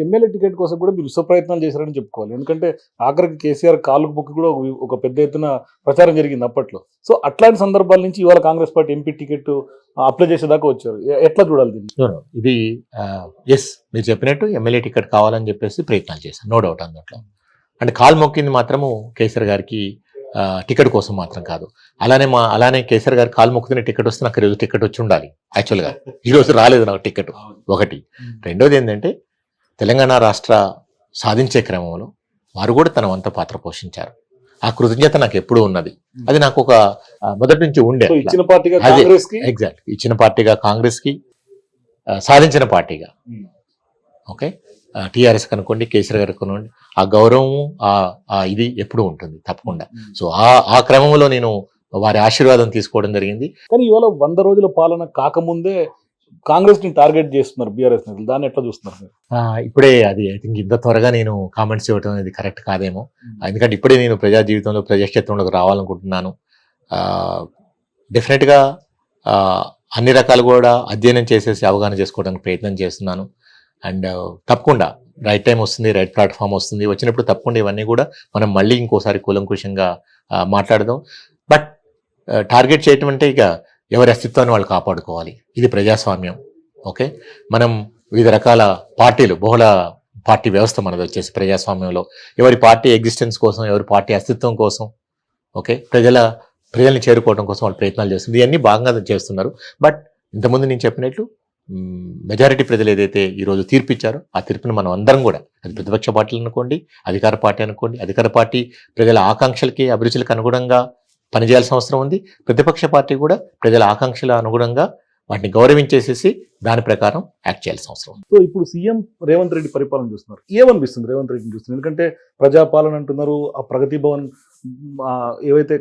MLA ticket కోసం కూడా మీరు విశ్వ ప్రయత్నాలు చేశారని చెప్పుకోవాలి. ఎందుకంటే ఆఖరికి కేసీఆర్ కాళ్ళకు బుక్కి కూడా ఒక- పెద్ద ఎత్తున ప్రచారం జరిగింది అప్పట్లో. సో అట్లాంటి సందర్భాల నుంచి ఇవాళ Congress party MP ticket apply చేసేదాకా వచ్చారు. ఎట్లా చూడాలి దీన్ని. ఇది ఎస్ మీరు చెప్పినట్టు ఎమ్మెల్యే టికెట్ కావాలని చెప్పేసి ప్రయత్నాలు చేశాను నో డౌట్ అందులో అంటే కాల్ మొక్కింది మాత్రము కేసీఆర్ గారికి టికెట్ కోసం మాత్రం కాదు. అలానే మా అలానే కేసీఆర్ గారు కాల్ మొక్కుతున్న టికెట్ వస్తే నాకు ఈరోజు టికెట్ వచ్చి ఉండాలి యాక్చువల్గా. ఈ రోజు రాలేదు నాకు టికెట్. ఒకటి. రెండోది ఏంటంటే తెలంగాణ రాష్ట్ర సాధించే క్రమంలో వారు కూడా తన వంత పాత్ర పోషించారు. ఆ కృతజ్ఞత నాకు ఎప్పుడూ ఉన్నది. అది నాకు ఒక మొదటి నుంచి ఉండే ఇచ్చిన పార్టీగా ఎగ్జాక్ట్ ఇచ్చిన పార్టీగా కాంగ్రెస్కి సాధించిన పార్టీగా. ఓకే? టీఆర్ఎస్ కనుకోండి కేసీఆర్ గారు కనుకోండి ఆ గౌరవం ఆ ఆ ఇది ఎప్పుడూ ఉంటుంది తప్పకుండా. సో ఆ ఆ క్రమంలో నేను వారి ఆశీర్వాదం తీసుకోవడం జరిగింది. కానీ ఇవాళ వంద రోజుల పాలన కాకముందే కాంగ్రెస్ని టార్గెట్ చేస్తున్నారు బీఆర్ఎస్ నేతలు. దాన్ని ఎట్లా చూస్తున్నారు మీరు? ఇప్పుడే అది ఐ థింక్ ఇంత త్వరగా నేను కామెంట్స్ ఇవ్వడం అనేది కరెక్ట్ కాదేమో. ఎందుకంటే ఇప్పుడే నేను ప్రజా జీవితంలో ప్రజాక్షేత్రంలోకి రావాలనుకుంటున్నాను. డెఫినెట్గా అన్ని రకాలు కూడా అధ్యయనం చేసేసి అవగాహన చేసుకోవడానికి ప్రయత్నం చేస్తున్నాను. అండ్ తప్పకుండా రైట్ టైం వస్తుంది రైట్ ప్లాట్ఫామ్ వస్తుంది. వచ్చినప్పుడు తప్పకుండా ఇవన్నీ కూడా మనం మళ్ళీ ఇంకోసారి కూలంకుషంగా మాట్లాడదాం. బట్ టార్గెట్ చేయటం అంటే ఇక ఎవరి అస్తిత్వాన్ని వాళ్ళు కాపాడుకోవాలి. ఇది ప్రజాస్వామ్యం. ఓకే? మనం వివిధ రకాల పార్టీలు బహుళ పార్టీ వ్యవస్థ మనది వచ్చేసి ప్రజాస్వామ్యంలో. ఎవరి పార్టీ ఎగ్జిస్టెన్స్ కోసం ఎవరి పార్టీ అస్తిత్వం కోసం ఓకే? ప్రజల ప్రజల్ని చేరుకోవడం కోసం వాళ్ళు ప్రయత్నాలు చేస్తున్నారు. ఇవన్నీ బాగా చేస్తున్నారు. బట్ ఇంతకుముందు నేను చెప్పినట్లు మెజారిటీ ప్రజలు ఏదైతే ఈరోజు తీర్పు ఇచ్చారో ఆ తీర్పును మనం అందరం కూడా అది ప్రతిపక్ష పార్టీలు అనుకోండి అధికార పార్టీ అనుకోండి అధికార పార్టీ ప్రజల ఆకాంక్షలకి అభిరుచులకు అనుగుణంగా పనిచేయాల్సిన అవసరం ఉంది. ప్రతిపక్ష పార్టీ కూడా ప్రజల ఆకాంక్షల అనుగుణంగా వాటిని గౌరవించేసేసి దాని ప్రకారం యాక్ట్ చేయాల్సిన అవసరం ఉంది. సో ఇప్పుడు సీఎం రేవంత్ రెడ్డి పరిపాలన చూస్తున్నారు. ఏమనిపిస్తుంది రేవంత్ రెడ్డిని చూస్తున్నారు? ఎందుకంటే ప్రజాపాలన అంటున్నారు ఆ ప్రగతి భవన్ ఏవైతే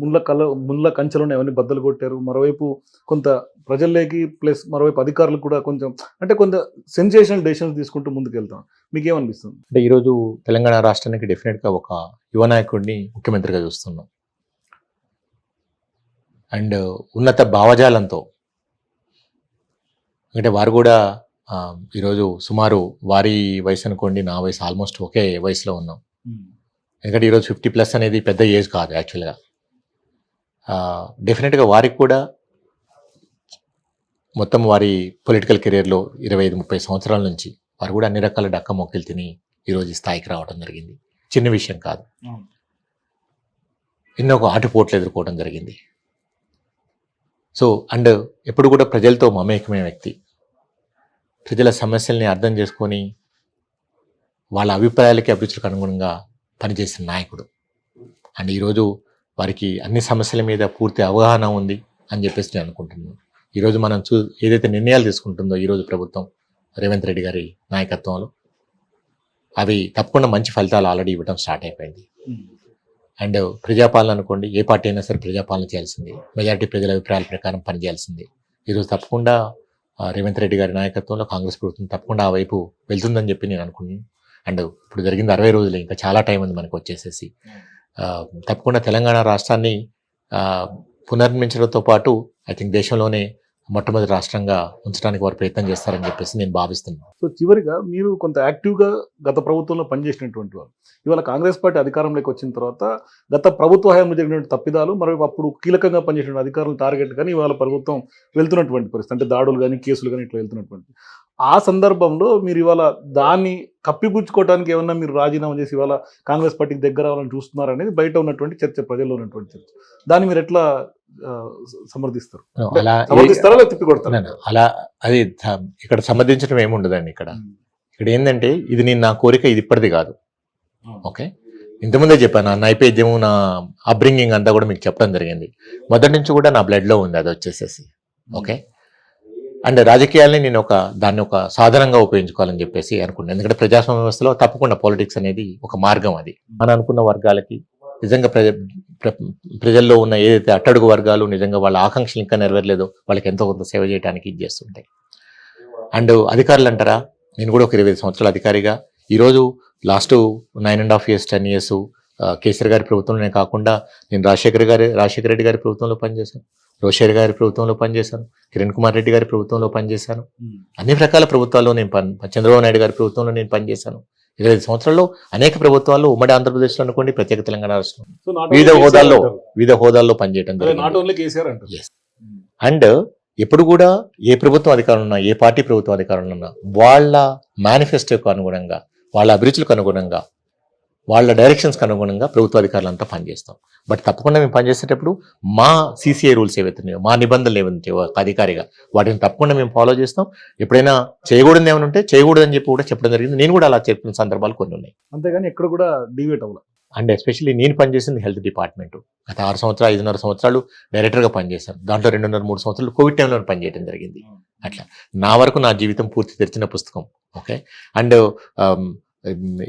ముళ్ళ కల ముళ్ళ కంచెలు ఉన్నాయి అవన్నీ బద్దలు కొట్టారు. మరోవైపు కొంత ప్రజల్లోకి ప్లస్ మరోవైపు అధికారులు కూడా కొంచెం అంటే కొంత సెన్సేషనల్ డెసిషన్స్ తీసుకుంటూ ముందుకు వెళ్తాం మీకు ఏమనిపిస్తుంది అంటే ఈరోజు తెలంగాణ రాష్ట్రానికి డెఫినెట్గా ఒక యువ నాయకుడిని ముఖ్యమంత్రిగా చూస్తున్నాం. అండ్ ఉన్నత భావజాలంతో. అంటే వారు కూడా ఈరోజు సుమారు వారి వయసు అనుకోండి నా వయసు ఆల్మోస్ట్ ఒకే వయసులో ఉన్నాం. ఎందుకంటే ఈరోజు ఫిఫ్టీ ప్లస్ అనేది పెద్ద ఏజ్ కాదు యాక్చువల్గా. డెఫినెట్గా వారికి కూడా మొత్తం వారి పొలిటికల్ కెరీర్లో ఇరవై ఐదు ముప్పై సంవత్సరాల నుంచి వారు కూడా అన్ని రకాల డక్క మొక్కలు తిని ఈరోజు స్థాయికి రావడం జరిగింది. చిన్న విషయం కాదు. ఎన్నో ఒక ఆటుపోట్లు ఎదుర్కోవడం జరిగింది. సో అండ్ ఎప్పుడు కూడా ప్రజలతో మమేకమైన వ్యక్తి. ప్రజల సమస్యల్ని అర్థం చేసుకొని వాళ్ళ అభిప్రాయాలకి అభిరుచులకు అనుగుణంగా పనిచేసిన నాయకుడు. అండ్ ఈరోజు వారికి అన్ని సమస్యల మీద పూర్తి అవగాహన ఉంది అని చెప్పేసి నేను అనుకుంటున్నాను. ఈరోజు మనం చూ ఏదైతే నిర్ణయాలు తీసుకుంటుందో ఈరోజు ప్రభుత్వం రేవంత్ రెడ్డి గారి నాయకత్వంలో అవి తప్పకుండా మంచి ఫలితాలు ఆల్రెడీ ఇవ్వడం స్టార్ట్ అయిపోయింది. అండ్ ప్రజాపాలన అనుకోండి ఏ పార్టీ అయినా సరే ప్రజాపాలన చేయాల్సింది. మెజారిటీ ప్రజల అభిప్రాయాల ప్రకారం పనిచేయాల్సింది ఈరోజు తప్పకుండా రేవంత్ రెడ్డి గారి నాయకత్వంలో కాంగ్రెస్ ప్రభుత్వం తప్పకుండా ఆ వైపు వెళ్తుందని చెప్పి నేను అనుకున్నాను అండ్ ఇప్పుడు జరిగింది అరవై రోజులు ఇంకా చాలా టైం ఉంది మనకు వచ్చేసేసి. తప్పకుండా తెలంగాణ రాష్ట్రాన్ని పునర్మించడంతో పునర్నిర్మించడంతో పాటు ఐ థింక్ దేశంలోనే మొట్టమొదటి రాష్ట్రంగా ఉంచడానికి వారు ప్రయత్నం చేస్తారని చెప్పేసి నేను భావిస్తున్నాను. సో చివరిగా మీరు కొంత యాక్టివ్గా గత ప్రభుత్వంలో పనిచేసినటువంటి వాళ్ళు ఇవాళ కాంగ్రెస్ పార్టీ అధికారంలోకి వచ్చిన తర్వాత గత ప్రభుత్వ హయాంలో జరిగినటువంటి తప్పిదాలు మరి అప్పుడు కీలకంగా పనిచేసిన అధికారులు టార్గెట్ కానీ ఇవాళ ప్రభుత్వం వెళ్తున్నటువంటి పరిస్థితి అంటే దాడులు కానీ కేసులు కానీ ఇట్లా వెళ్తున్నటువంటి. ఆ సందర్భంలో మీరు ఇవాళ దాన్ని కప్పిపుచ్చుకోవడానికి ఏమన్నా మీరు రాజీనామా చేసి ఇవాళ కాంగ్రెస్ పార్టీకి దగ్గర అవ్వాలని చూస్తున్నారనేది బయట ఉన్నటువంటి చర్చ ప్రజల్లో ఉన్నటువంటి చర్చ. దాన్ని మీరు ఎట్లా సమర్థిస్తారు. అలా సమర్థిస్తారా తిప్పికొడతారా? అలా అది ఇక్కడ సంబంధించడం ఏముండదండి ఇక్కడ. ఇక్కడ ఏంటంటే ఇది నేను నా కోరిక ఇది ఇప్పటిది కాదు. ఓకే? ఇంతకుముందే చెప్పాను నా నైవేద్యము నా అబ్రింగింగ్ అంతా కూడా మీకు చెప్పడం జరిగింది. మొదటి నుంచి కూడా నా బ్లడ్లో ఉంది అది వచ్చేసేసి. ఓకే? అండ్ రాజకీయాల్ని నేను ఒక దాన్ని ఒక సాధనంగా ఉపయోగించుకోవాలని చెప్పేసి అనుకున్నాను. ఎందుకంటే ప్రజాస్వామ్య వ్యవస్థలో తప్పకుండా పాలిటిక్స్ అనేది ఒక మార్గం అది. మన అనుకున్న వర్గాలకి నిజంగా ప్రజ ప్ర- ప్రజల్లో ఉన్న ఏదైతే అట్టడుగు వర్గాలు నిజంగా వాళ్ళ ఆకాంక్షలు ఇంకా నెరవేరలేదో వాళ్ళకి ఎంతో కొంత సేవ చేయడానికి ఇది చేస్తుంటాయి. అండ్ అధికారులు అంటారా? నేను కూడా ఒక ఇరవై ఐదు సంవత్సరాల అధికారిగా. ఈరోజు last nine and half years ten years KCR గారి ప్రభుత్వంలోనే కాకుండా నేను రాజశేఖర్ గారి రాజశేఖర రెడ్డి గారి ప్రభుత్వంలో పనిచేశాను. రోషేర్ గారి ప్రభుత్వంలో పనిచేశాను. కిరణ్ కుమార్ రెడ్డి గారి ప్రభుత్వంలో పనిచేశాను. అన్ని రకాల ప్రభుత్వాల్లో నేను పని చంద్రబాబు నాయుడు గారి ప్రభుత్వంలో నేను పనిచేశాను. ఇరవై ఐదు సంవత్సరాల్లో అనేక ప్రభుత్వాల్లో ఉమ్మడి ఆంధ్రప్రదేశ్లో అనుకోండి ప్రత్యేక తెలంగాణ రాష్ట్రం వివిధ హోదాల్లో. వివిధ హోదాల్లో పనిచేయడం జరిగింది. అండ్ ఎప్పుడు కూడా ఏ ప్రభుత్వం అధికారం ఉన్నా ఏ పార్టీ ప్రభుత్వం అధికారంలో ఉన్నా వాళ్ళ మేనిఫెస్టోకు అనుగుణంగా వాళ్ళ అభిరుచులకు అనుగుణంగా వాళ్ళ డైరెక్షన్స్కి అనుగుణంగా ప్రభుత్వ అధికారులంతా పనిచేస్తాం. బట్ తప్పకుండా మేము పనిచేసేటప్పుడు మా సీసీఐ రూల్స్ ఏవైతే ఉన్నాయో మా నిబంధనలు ఏవైతే ఒక అధికారిగా వాటిని తప్పకుండా మేము ఫాలో చేస్తాం. ఎప్పుడైనా చేయకూడదు ఏమైనా ఉంటే చేయకూడదని చెప్పి కూడా చెప్పడం జరిగింది. నేను కూడా అలా చెప్పిన సందర్భాలు కొన్ని ఉన్నాయి. అంతేగాని ఎక్కడ కూడా డివేట్ అవ్వాలి. అండ్ ఎస్పెషల్లీ నేను పనిచేసింది హెల్త్ డిపార్ట్మెంట్ గత ఆరు సంవత్సరాలు ఐదున్నర సంవత్సరాలు డైరెక్టర్గా పనిచేశాను దాంట్లో రెండున్నర మూడు సంవత్సరాలు కోవిడ్ టైంలో పనిచేయడం జరిగింది. అట్లా. నా వరకు నా జీవితం పూర్తి తెరిచిన పుస్తకం. ఓకే అండ్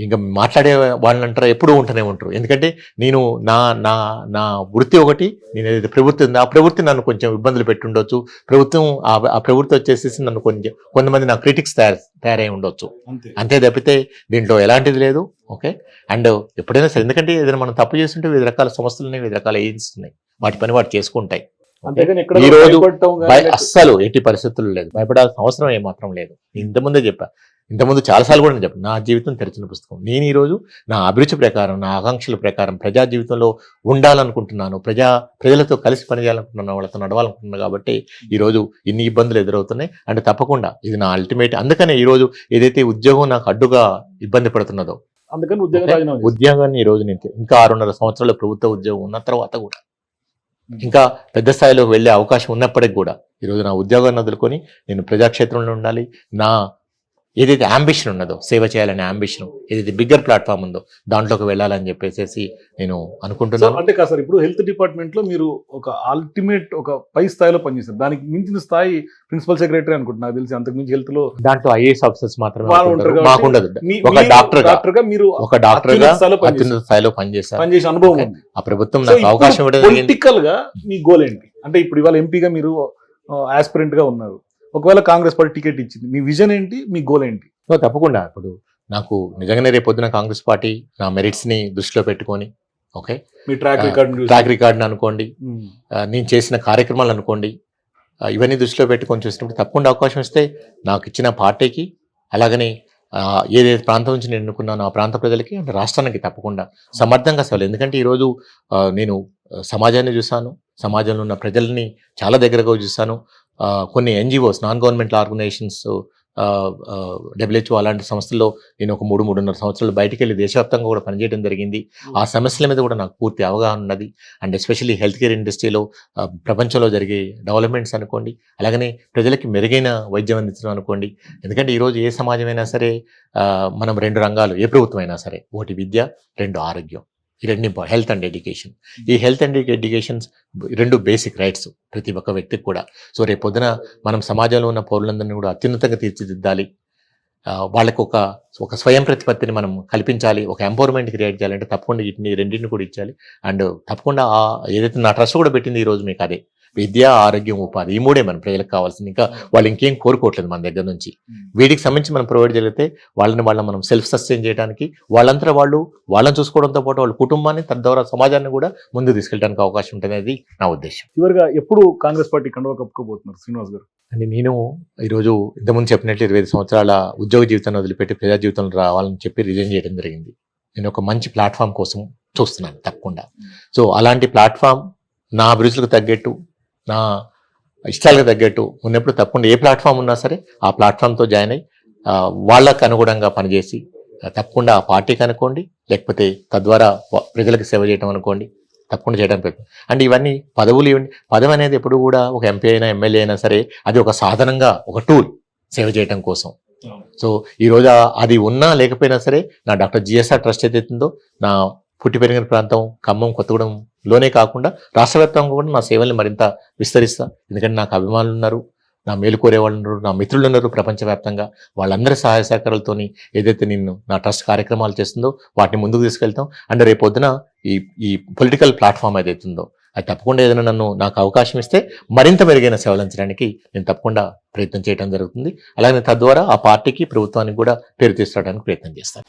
ఇంకా మాట్లాడే వాళ్ళని అంటారా ఎప్పుడూ ఉంటూనే ఉంటారు. ఎందుకంటే నేను నా నా నా వృత్తి ఒకటి నేను ఏదైతే ప్రవృత్తి ఉందో ఆ ప్రవృత్తి నన్ను కొంచెం ఇబ్బందులు పెట్టి ఉండొచ్చు ప్రభుత్వం ఆ ప్రవృత్తి వచ్చేసేసి నన్ను కొంచెం కొంతమంది నా క్రిటిక్స్ తయారు తయారై ఉండొచ్చు. అంతే. తప్పితే దీంట్లో ఎలాంటిది లేదు. ఓకే? అండ్ ఎప్పుడైనా సరే ఎందుకంటే ఏదైనా మనం తప్పు చేస్తుంటే వివిధ రకాల సంస్థలు ఉన్నాయి వివిధ రకాల ఏజెన్సీస్ ఉన్నాయి. వాటి పని వాటి చేసుకుంటాయి. ఈ రోజు అస్సలు ఎట్టి పరిస్థితుల్లో లేదు. భయపడాల్సిన అవసరం ఏమాత్రం లేదు. ఇంతకుముందే చెప్పా ఇంతకుముందు చాలాసార్లు కూడా నేను చెప్పాను నా జీవితం తెరిచిన పుస్తకం. నేను ఈ రోజు నా అభిరుచి ప్రకారం నా ఆకాంక్షల ప్రకారం ప్రజా జీవితంలో ఉండాలనుకుంటున్నాను. ప్రజా ప్రజలతో కలిసి పనిచేయాలనుకుంటున్నాను వాళ్ళతో నడవాలనుకుంటున్నాను కాబట్టి ఈ రోజు ఇన్ని ఇబ్బందులు ఎదురవుతున్నాయి. అంటే తప్పకుండా ఇది నా అల్టిమేట్ అందుకనే ఈ రోజు ఏదైతే ఉద్యోగం నాకు అడ్డుగా ఇబ్బంది పడుతున్నదో అందుకని ఉద్యోగ. ఉద్యోగాన్ని ఈ రోజు నేను ఇంకా ఆరున్నర సంవత్సరాల ప్రభుత్వ ఉద్యోగం ఉన్న తర్వాత కూడా ఇంకా పెద్ద స్థాయిలోకి వెళ్ళే అవకాశం ఉన్నప్పటికి కూడా ఈరోజు నా ఉద్యోగాన్ని వదులుకొని నేను ప్రజాక్షేత్రంలో ఉండాలి. నా ఏదైతే అంబిషన్ ఉన్నదో సేవ చేయాలనే అంబిషన్ ఏదైతే బిగ్గర్ ప్లాట్ఫామ్ ఉందో దాంట్లోకి వెళ్ళాలని చెప్పేసి నేను అనుకుంటున్నాను. అంటే కాదు సార్ ఇప్పుడు హెల్త్ డిపార్ట్మెంట్లో మీరు ఒక అల్టిమేట్ ఒక పై స్థాయిలో పనిచేస్తారు దానికి మించిన స్థాయి ప్రిన్సిపల్ సెక్రటరీ అనుకుంటున్నా నాకు తెలిసి అంతకు మించి హెల్త్లో దాంట్లో ఐఏఎస్ ఆఫీసర్స్ మాత్రమే మాకుండదు. ఒక డాక్టర్ గా- డాక్టర్గా మీరు ఒక డాక్టర్గా అత్యున్నత స్థాయిలో పనిచేశాను పనిచేసే అనుభవం ఆ ప్రభుత్వం నాకు అవకాశం పొలిటికల్గా మీ గోల్ ఏంటి? అంటే ఇప్పుడు ఇవాళ ఎంపీగా మీరు ఆస్పిరెంట్గా ఉన్నారు. ఒకవేళ కాంగ్రెస్ పార్టీ టికెట్ ఇచ్చింది మీ విజన్ ఏంటి మీ గోల్ ఏంటి? తప్పకుండా ఇప్పుడు నాకు నిజంగానే రేపు పొద్దున కాంగ్రెస్ పార్టీ నా మెరిట్స్ని దృష్టిలో పెట్టుకొని ఓకే? మీ ట్రాక్ రికార్డ్ ట్రాక్ రికార్డ్ అనుకోండి నేను చేసిన కార్యక్రమాలు అనుకోండి ఇవన్నీ దృష్టిలో పెట్టుకొని చూసినప్పుడు తప్పకుండా అవకాశం ఇస్తే నాకు ఇచ్చిన పార్టీకి అలాగనే ఏదైతే ప్రాంతం నుంచి నేను ఎన్నుకున్నానో ఆ ప్రాంత ప్రజలకి అంటే రాష్ట్రానికి తప్పకుండా సమర్థంగా సేవలు ఎందుకంటే ఈరోజు నేను సమాజాన్ని చూశాను సమాజంలో ఉన్న ప్రజల్ని చాలా దగ్గరగా చూశాను ఆ, కొన్ని NGOs non government organisations WHO అలాంటి సంస్థల్లో నేను ఒక మూడు మూడున్నర సంవత్సరాలు బయటికి వెళ్ళి దేశవ్యాప్తంగా కూడా పనిచేయడం జరిగింది. ఆ సమస్యల మీద కూడా నాకు పూర్తి అవగాహన ఉన్నది. అండ్ ఎస్పెషల్లీ హెల్త్ కేర్ ఇండస్ట్రీలో ప్రపంచంలో జరిగే డెవలప్మెంట్స్ అనుకోండి అలాగనే ప్రజలకి మెరుగైన వైద్యం అందించడం అనుకోండి. ఎందుకంటే ఈరోజు ఏ సమాజమైనా సరే మనం రెండు రంగాలు ఏ ప్రభుత్వం అయినా సరే ఒకటి విద్య రెండు ఆరోగ్యం. ఈ రెండు హెల్త్ అండ్ ఎడ్యుకేషన్ ఈ హెల్త్ అండ్ ఎడ్యుకేషన్స్ రెండు బేసిక్ రైట్స్ ప్రతి ఒక్క వ్యక్తికి కూడా. సో రేపు పొద్దున మనం సమాజంలో ఉన్న పౌరులందరినీ కూడా అత్యున్నతంగా తీర్చిదిద్దాలి. వాళ్ళకు ఒక ఒక స్వయం ప్రతిపత్తిని మనం కల్పించాలి. ఒక ఎంపవర్మెంట్ క్రియేట్ చేయాలంటే తప్పకుండా వీటిని రెండింటిని కూడా ఇచ్చాలి. అండ్ తప్పకుండా ఏదైతే నా ట్రస్ట్ కూడా పెట్టింది ఈ రోజు మీకు అదే. విద్య ఆరోగ్యం ఉపాధి ఈ మూడే మన ప్రజలకు కావాల్సింది. ఇంకా వాళ్ళు ఇంకేం కోరుకోవట్లేదు మన దగ్గర నుంచి. వీటికి సంబంధించి మనం ప్రొవైడ్ చేయగలిగితే వాళ్ళని వాళ్ళని మనం సెల్ఫ్ సస్టైన్ చేయడానికి వాళ్ళంతా వాళ్ళు వాళ్ళని చూసుకోవడంతో పాటు వాళ్ళ కుటుంబాన్ని తద్వారా సమాజాన్ని కూడా ముందుకు తీసుకెళ్ళడానికి అవకాశం ఉంటుంది అనేది నా ఉద్దేశం. చివరిగా ఎప్పుడు కాంగ్రెస్ పార్టీ కండువా కప్పుకోబోతున్నారు శ్రీనివాస్ గారు? అంటే నేను ఈరోజు ఇంతకుముందు చెప్పినట్లు ఇరవై ఐదు సంవత్సరాల ఉద్యోగ జీవితాన్ని వదిలిపెట్టి ప్రజా జీవితంలో రావాలని చెప్పి రిజైన్ చేయడం జరిగింది. నేను ఒక మంచి ప్లాట్ఫామ్ కోసం చూస్తున్నాను తప్పకుండా. సో అలాంటి ప్లాట్ఫామ్ నా అభిరుచులకు తగ్గట్టు నా ఇష్టాలకు తగ్గట్టు ఉన్నప్పుడు తప్పకుండా ఏ ప్లాట్ఫామ్ ఉన్నా సరే ఆ ప్లాట్ఫామ్తో జాయిన్ అయ్యి వాళ్ళకు అనుగుణంగా పనిచేసి తప్పకుండా ఆ పార్టీకి అనుకోండి లేకపోతే తద్వారా ప్రజలకు సేవ చేయడం అనుకోండి తప్పకుండా చేయడానికి ప్రయత్నం. అంటే ఇవన్నీ పదవులు ఇవ్వండి. పదవి అనేది ఎప్పుడు కూడా ఒక ఎంపీ అయినా ఎమ్మెల్యే అయినా సరే అది ఒక సాధనంగా ఒక టూల్ సేవ చేయడం కోసం. సో ఈ రోజు ఆ- అది ఉన్నా లేకపోయినా సరే నా డాక్టర్ జిఎస్ఆర్ ట్రస్ట్ ఏదైతుందో నా పుట్టి పెరిగిన ప్రాంతం ఖమ్మం లోనే కాకుండా రాష్ట్ర వ్యాప్తంగా కూడా నా సేవల్ని మరింత విస్తరిస్తా. ఎందుకంటే నాకు అభిమానులు ఉన్నారు నా మేలు కోరే వాళ్ళు ఉన్నారు నా మిత్రులు ఉన్నారు ప్రపంచవ్యాప్తంగా. వాళ్ళందరి సహాయ సహకారాలతోని ఏదైతే నేను నా ట్రస్ట్ కార్యక్రమాలు చేస్తుందో వాటిని ముందుకు తీసుకెళ్తాం. అండ్ రేపు పొద్దున ఈ ఈ పొలిటికల్ ప్లాట్ఫామ్ ఏదైతుందో అది తప్పకుండా ఏదైనా నన్ను నాకు అవకాశం ఇస్తే మరింత మెరుగైన సేవలు అందించడానికి నేను తప్పకుండా ప్రయత్నం చేయడం జరుగుతుంది. అలాగే తద్వారా ఆ పార్టీకి ప్రభుత్వానికి కూడా పేరు తీసుకురావడానికి ప్రయత్నం చేస్తాను.